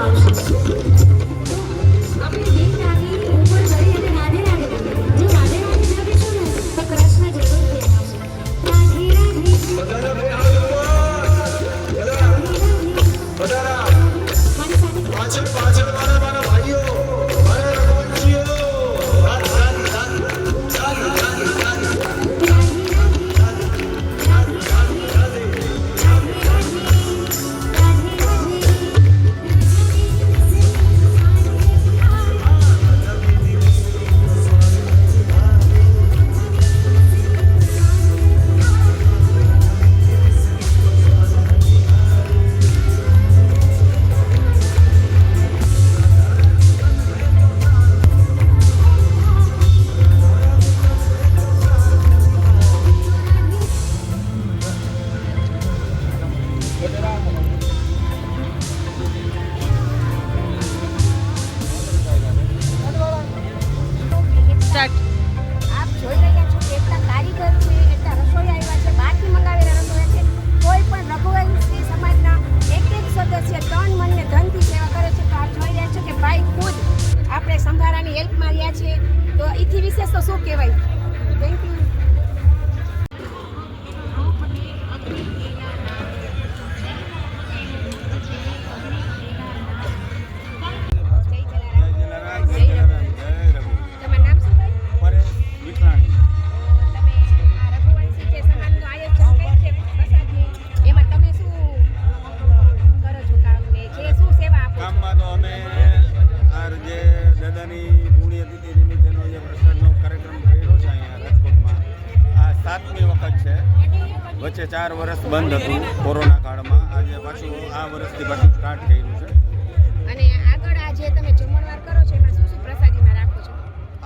Thank. એમાં તો અમે આ જે દાદાની પુણ્યતિથિ નિમિત્તેનો જે પ્રસાદનો કાર્યક્રમ કર્યો છે અહીંયા રાજકોટમાં. આ સાતમી વખત છે. વચ્ચે ચાર વર્ષ બંધ હતું કોરોના કાળમાં. આજે પાછું આ વર્ષથી પાછું સ્ટાર્ટ થયેલું છે. અને આગળ આ તમે જમણવાર કરો છો એમાં શું શું પ્રસાદીમાં રાખો છો?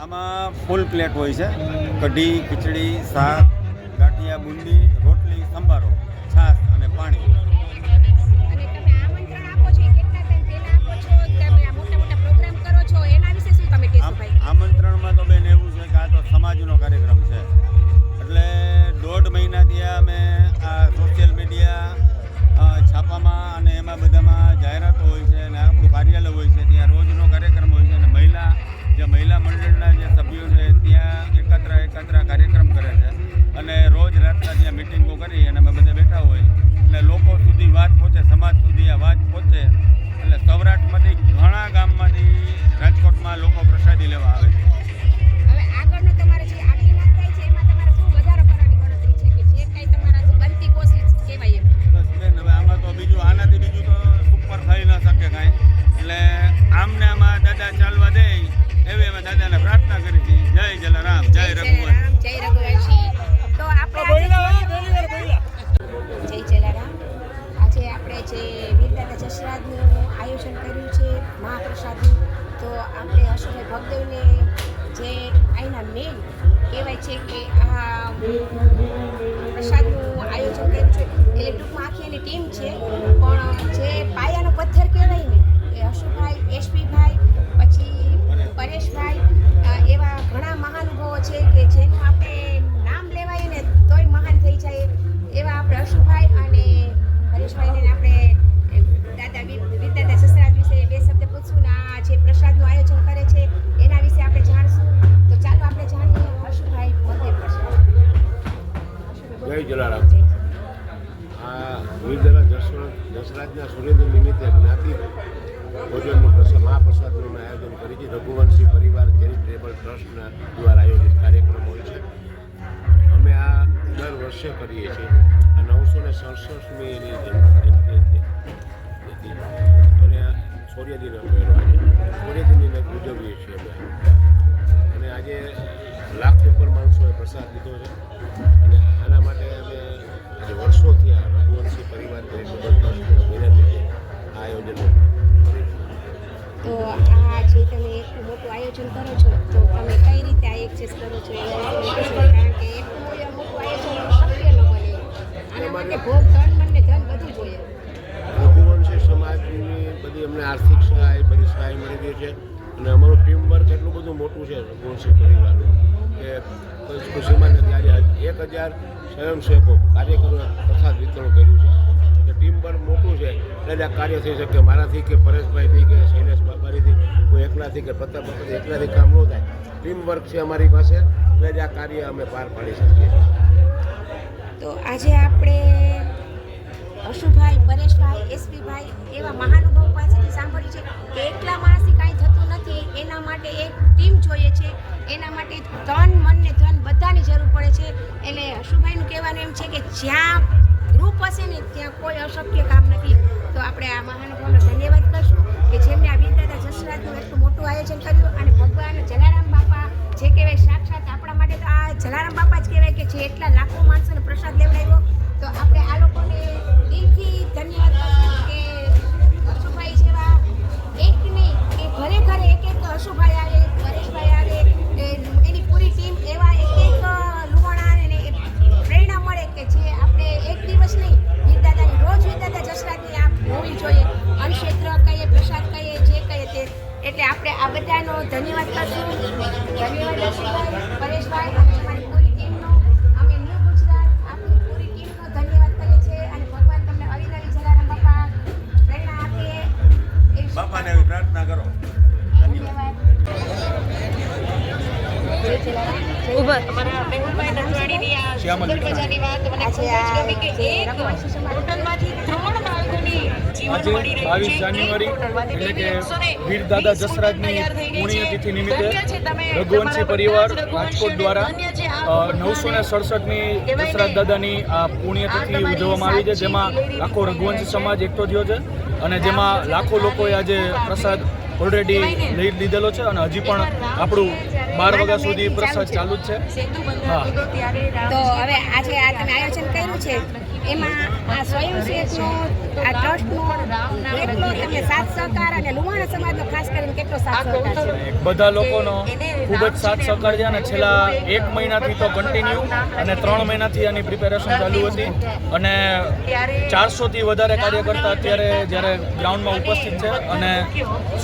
આમાં ફૂલ પ્લેટ હોય છે. કઢી ખીચડી શાક ગાંઠિયા બુંદી રોટલી સંભારો છાશ અને પાણી. સમાજનો કાર્યક્રમ છે. એટલે દોઢ મહિનાથી અમે આ સોશિયલ મીડિયા છાપામાં અને એમાં બધામાં જાહેરાતો હોય છે અને આપણું કાર્યાલય હોય છે. ત્યાં રોજનો કાર્યક્રમ હોય છે અને મહિલા, જે મહિલા મંડળના જે સભ્યો છે, ત્યાં એકત્ર એકત્ર કાર્યક્રમ કરે છે. અને રોજ રાતના ત્યાં મિટિંગો કરી અને અમે બધા બેઠા હોય. એટલે લોકો સુધી વાત પહોંચે, સમાજ સુધી આ વાત પહોંચે. એટલે સૌરાષ્ટ્રમાંથી ઘણા ગામમાંથી રાજકોટમાં લોકો પ્રસાદી લેવા આવે છે. મહાપ્રસાદનું તો આપણે અશોકભાઈ ભગદેવને જે અહીંના મેન કહેવાય છે કે આ પ્રસાદનું આયોજન કર્યું છે. એટલે ટૂંકમાં આખી એની ટીમ છે. જય જલારામ. આ વીરદરા દશરાજના સૂર્યોદય નિમિત્તે જ્ઞાતિ ભોજનનું પ્રસાદ મહાપ્રસાદનું આયોજન કરી છે. રઘુવંશી પરિવાર ચેરિટેબલ ટ્રસ્ટના દ્વારા આયોજિત કાર્યક્રમ હોય છે. અમે આ દર વર્ષે કરીએ છીએ. આ નવસો ને સડસઠમી એની જયંતિ. અને આ સૂર્યદિન અમે સૂર્યદિનને ઉજવીએ છીએ અમે. અને આજે લાખ ઉપર માણસોએ પ્રસાદ લીધો છે. અને આના માટે અમે આજે વર્ષોથી આ રઘુવંશી પરિવાર તરીકે આ આયોજન તો આ જે તમે એટલું મોટું આયોજન કરો છો તો તમે કઈ રીતે આ એક્સેસ કરો છો. કારણ કે એટલું મોટું આયોજન શક્ય ન બને. આના માટે ભોગ ધન મન ધન બધું જોઈએ. રઘુવંશી સમાજની બધી અમને આર્થિક સહાય બધી સહાય મળી ગઈ છે. અને અમારું ટીમ વર્ક એટલું બધું મોટું છે રઘુવંશી પરિવારનું કે કોઈ ખુશીમાં નથી આજે એક હજાર સ્વયંસેવકો કાર્યકરોએ પ્રસાદ વિતરણ કર્યું છે. ટીમ વર્ક મોટું છે. એટલે કાર્ય થઈ શકે. મારાથી કે પરેશભાઈથી કે શૈલેષ બાપારીથી, કોઈ એકલાથી કે પ્રતાપ બાપાથી એકલાથી કામ ન થાય. ટીમ વર્ક છે અમારી પાસે. એટલે આ કાર્ય અમે પાર પાડી શકીએ તો આજે આપણે અશુભાઈ, પરેશભાઈ, એસપીભાઈ એવા મહાનુભાવ પાસેથી સાંભળ્યું છે કે એકલા માણસથી કાંઈ થતું નથી. એના માટે એક એના માટે તન મન ને ધન બધાની જરૂર પડે છે. એટલે અશુભાઈનું કહેવાનું એમ છે કે જ્યાં ગ્રુપ હશે ને ત્યાં કોઈ અશક્ય કામ નથી. તો આપણે આ મહાનુભાવનો ધન્યવાદ કરશું કે જેમને આ વીરદાદા જસરાજનું એટલું મોટું આયોજન કર્યું અને ભગવાન જલારામ બાપા જે કહેવાય સાક્ષાત આપણા માટે તો આ જલારામ બાપા જ કહેવાય કે જે એટલા લાખો માણસોને આપણે આ બધાનો ધન્યવાદ કરશું. ધન્યવાદ પરેશભાઈ અને તમારી પૂરી ટીમનો. અમે ન્યૂ ગુજરાત આપણી પૂરી ટીમનો ધન્યવાદ કરીએ છીએ અને ભગવાન તમને અવિનવી જલારામ બાપા પ્રેરણા આપે. બાપાને એવી પ્રાર્થના કરો. ધન્યવાદ. જય જલારામ આજે આ જે રઘુવંશી સમાજ આજે બાવીસ જાન્યુઆરી એટલે કે વીર દાદા જસરાજની પુણ્યતિથિ નિમિત્તે રઘુવંશી પરિવાર રાજકોટ દ્વારા નવસો ને સડસઠની જસરાજ દાદાની આ પુણ્યતિથિ ઉજવવામાં આવી છે જેમાં આખો રઘુવંશી સમાજ એકઠો થયો છે અને જેમાં લાખો લોકોએ આજે પ્રસાદ ઓલરેડી લઈ લીધેલો છે અને હજી પણ આપણું બાર વાગ્યા સુધી પ્રસાદ ચાલુ જ છે. હા. તો હવે આજે આ તમે આયોજન કર્યું છે એમાં આ સ્વયંસેવકનો આ ટ્રસ્ટનો કેટલો તમને સાથ સહકાર અને લુવાણા સમાજનો ખાસ કરીને કેટલો સાથ સહકાર છે? બધા લોકોનો ખૂબ જ સાથ સહકાર છે અને છેલ્લા એક મહિનાથી તો કન્ટિન્યુ અને ત્રણ મહિનાથી આની પ્રિપેરેશન ચાલુ હતી. અને ચારસોથી વધારે કાર્યકર્તા અત્યારે જ્યારે ગ્રાઉન્ડમાં ઉપસ્થિત છે અને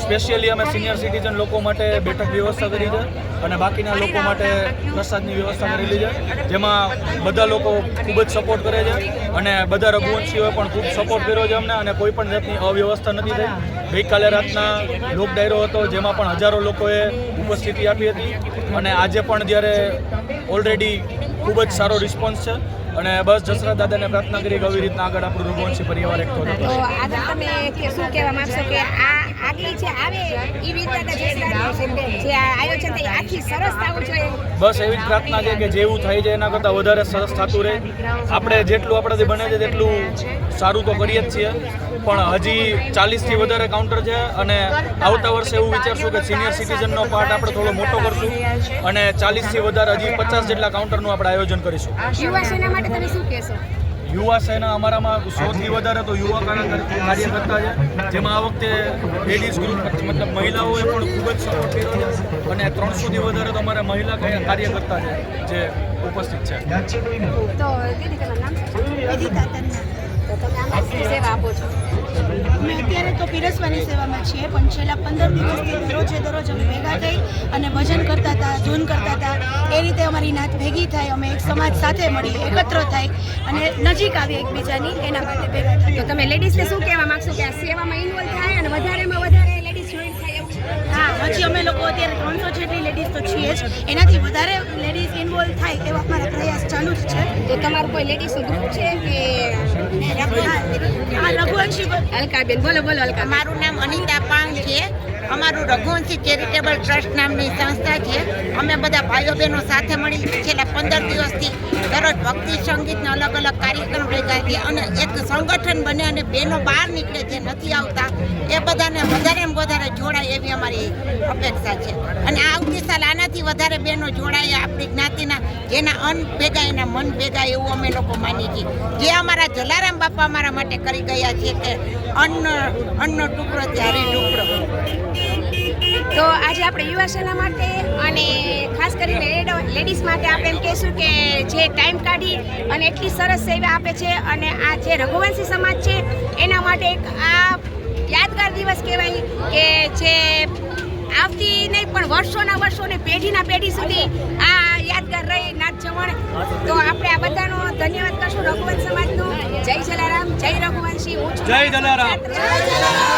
સ્પેશિયલી અમે સિનિયર સિટીઝન લોકો માટે બેઠક વ્યવસ્થા કરી છે. અને બાકીના લોકો માટે પ્રસાદની વ્યવસ્થા કરેલી છે જેમાં બધા લોકો ખૂબ જ સપોર્ટ કરે છે અને બધા રઘુવંશીઓએ પણ ખૂબ સપોર્ટ કર્યો છે અમને અને કોઈ પણ જાતની અવ્યવસ્થા નથી થઈ ગઈકાલે રાતના લોક ડાયરો હતો જેમાં પણ હજારો લોકોએ ઉપસ્થિતિ આપી હતી અને આજે પણ જ્યારે ઓલરેડી ખૂબ જ સારો રિસ્પોન્સ છે અને બસ જસરા દાદાને પ્રાર્થના કરી કે આવી રીતના આગળ આપણું રઘુવંશી પરિવાર એક થતો તો રહે. તમે શું કહેવા માંગશો કે આ આગલી જે આવે એ જે આયોજન થઈ આખી સરસ થવું જોઈએ. બસ એવી જ પ્રાર્થના છે કે જેવું થાય છે એના કરતાં વધારે સરસ થતું રહે. આપણે જેટલું આપણાથી બને છે તેટલું સારું તો કરીએ જ છીએ. પણ હજી ચાલીસથી વધારે કાઉન્ટર છે અને આવતા વર્ષે એવું વિચારશું કે સિનિયર સિટીઝનનો પાર્ટ આપણે થોડો મોટો કરશું અને ચાલીસથી વધારે હજી પચાસ જેટલા કાઉન્ટરનું આપણે આયોજન કરીશું. યુવા સેના માટે તમે શું કહેશો? યુવા સેના અમારામાં સૌથી વધારે તો યુવા કાર્ય- કાર્યકર્તા છે. જેમાં આ વખતે લેડીઝ ગ્રુપ મતલબ મહિલાઓએ પણ ખૂબ જ સપોર્ટ કર્યો છે. અને ત્રણસોથી વધારે તો અમારા મહિલા કાર્ય- કાર્યકર્તા છે જે ઉપસ્થિત છે. તો તમે સેવા આપો છો? અમે અત્યારે તો પીરસવાની સેવામાં છીએ, પણ છેલ્લા પંદર દિવસથી દરરોજે દરરોજ અમે ભેગા થઈ અને ભજન કરતા હતા ધૂન કરતા હતા. એ રીતે અમારી નાત ભેગી થાય, અમે એક સમાજ સાથે મળી, એકત્ર થાય અને નજીક આવી એકબીજાની, એના માટે ભેગા તો તમે લેડીઝને શું કહેવા માગશો કે આ સેવામાં ઇન્વોલ્વ થાય અને વધારેમાં હજી અમે લોકો અત્યારે ત્રણસો જેટલી લેડીઝ તો છીએ જ. એનાથી વધારે લેડીઝ ઇન્વોલ્વ થાય એવા અમારા પ્રયાસ ચાલુ જ છે. તો તમારું કોઈ લેડીઝનું ગ્રુપ છે કે બ- અલકાબેન બોલો બોલો અલકા મારું નામ અનિતા પાંગ છે. અમારું રઘુવંશી ચેરિટેબલ ટ્રસ્ટ નામની સંસ્થા છે. અમે બધા ભાઈઓ બહેનો સાથે મળી છેલ્લા પંદર દિવસથી દરરોજ ભક્તિ, સંગીતના અલગ અલગ કાર્યક્રમ ભેગા છીએ અને એક સંગઠન બને અને બહેનો બહાર નીકળે જે નથી આવતા, એ બધાને વધારે વધારે જોડાય એવી અમારી અપેક્ષા છે. અને આવતી સાલ આનાથી વધારે બહેનો જોડાય આપણી જ્ઞાતિના, જેના અન્ન ભેગા, એના મન ભેગા એવું અમે લોકો માનીએ છીએ. જે અમારા જલારામ બાપા અમારા માટે કરી ગયા છે કે અન્ન, અન્નનો ટુકડો ત્યારે ટુકડો તો આજે આપણે યુવા સેના માટે અને ખાસ કરીને લેડીઝ માટે આપણે એમ કહીશું કે જે ટાઈમ કાઢી અને એટલી સરસ સેવા આપે છે અને આ જે રઘુવંશી સમાજ છે એના માટે એક આ યાદગાર દિવસ કહેવાય કે જે આવતી નહીં પણ વર્ષોના વર્ષોને પેઢીના પેઢી સુધી આ યાદગાર રહી નાચ જમણ. તો આપણે આ બધાનો ધન્યવાદ કરશું રઘુવંશ સમાજનો. જય જલારામ જય રઘુવંશી જય જલારામ. જય જલારામ.